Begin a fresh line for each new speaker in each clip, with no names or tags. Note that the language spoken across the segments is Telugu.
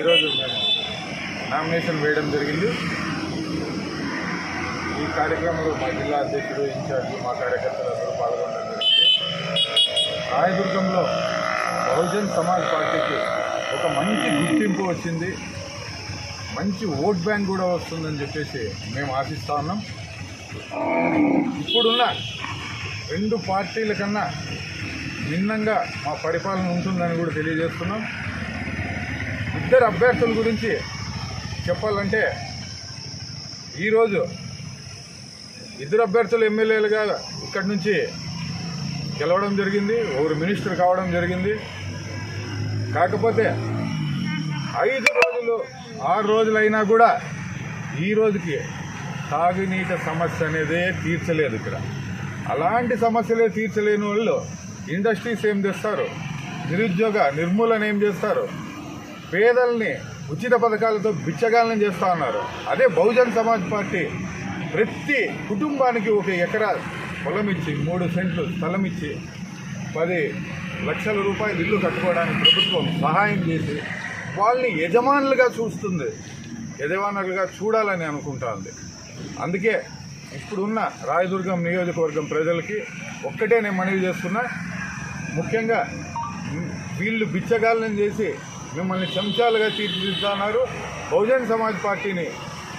ఈరోజు మేము నామినేషన్ వేయడం జరిగింది. ఈ కార్యక్రమంలో మా జిల్లా అధ్యక్షుడు ఇన్ఛార్జి మా కార్యకర్తలందరూ పాల్గొనడం జరిగింది. రాయదుర్గంలో బహుజన్ సమాజ్ పార్టీకి ఒక మంచి గుర్తింపు వచ్చింది. మంచి ఓట్ బ్యాంక్ కూడా వస్తుందని చెప్పేసి మేము ఆశిస్తా ఉన్నాం. ఇప్పుడున్న రెండు పార్టీల కన్నా భిన్నంగా మా పరిపాలన ఉంటుందని కూడా తెలియజేస్తున్నాం. ఇద్దరు అభ్యర్థుల గురించి చెప్పాలంటే ఈరోజు ఇద్దరు అభ్యర్థులు ఎమ్మెల్యేలుగా ఇక్కడి నుంచి గెలవడం జరిగింది ఒకరు మినిస్టర్ కావడం జరిగింది. కాకపోతే ఐదు రోజులు ఆరు రోజులైనా కూడా ఈ రోజుకి తాగునీటి సమస్య అనేదే తీర్చలేదు ఇక్కడ. అలాంటి సమస్యలే తీర్చలేని వాళ్ళు ఇండస్ట్రీస్ ఏం చేస్తారు? నిరుద్యోగ నిర్మూలన ఏం చేస్తారు? పేదల్ని ఉచిత పథకాలతో బిచ్చగాలను చేస్తూ ఉన్నారు. అదే బహుజన్ సమాజ్ పార్టీ ప్రతి కుటుంబానికి ఒక ఎకరా పొలం ఇచ్చి మూడు సెంట్లు స్థలం ఇచ్చి పది లక్షల రూపాయలు ఇల్లు కట్టుకోవడానికి ప్రభుత్వం సహాయం చేసి వాళ్ళని యజమానులుగా చూస్తుంది. యజమానులుగా చూడాలని అనుకుంటుంది అందుకే ఇప్పుడున్న రాయదుర్గం నియోజకవర్గం ప్రజలకి ఒక్కటే నేను మనవి చేస్తున్నా. ముఖ్యంగా వీళ్ళు బిచ్చగాళ్ళని చేసి మిమ్మల్ని చెంచాలుగా తీర్చిదిద్దుతున్నారు బహుజన్ సమాజ్ పార్టీని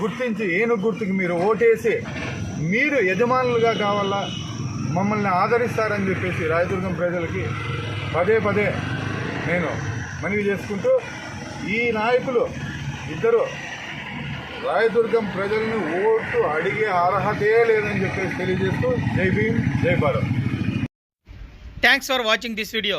గుర్తించి ఏనుగు గుర్తుకి మీరు ఓటేసి మీరు యజమానులుగా కావాలా? మమ్మల్ని ఆదరిస్తారని చెప్పేసి రాయదుర్గం ప్రజలకి పదే పదే నేను మనవి చేసుకుంటూ ఈ నాయకులు ఇద్దరు రాయదుర్గం ప్రజలను ఓటు అడిగే అర్హతే లేదని చెప్పేసి తెలియజేస్తూ జై భీమ్ జై Bharat.
Thanks for watching this video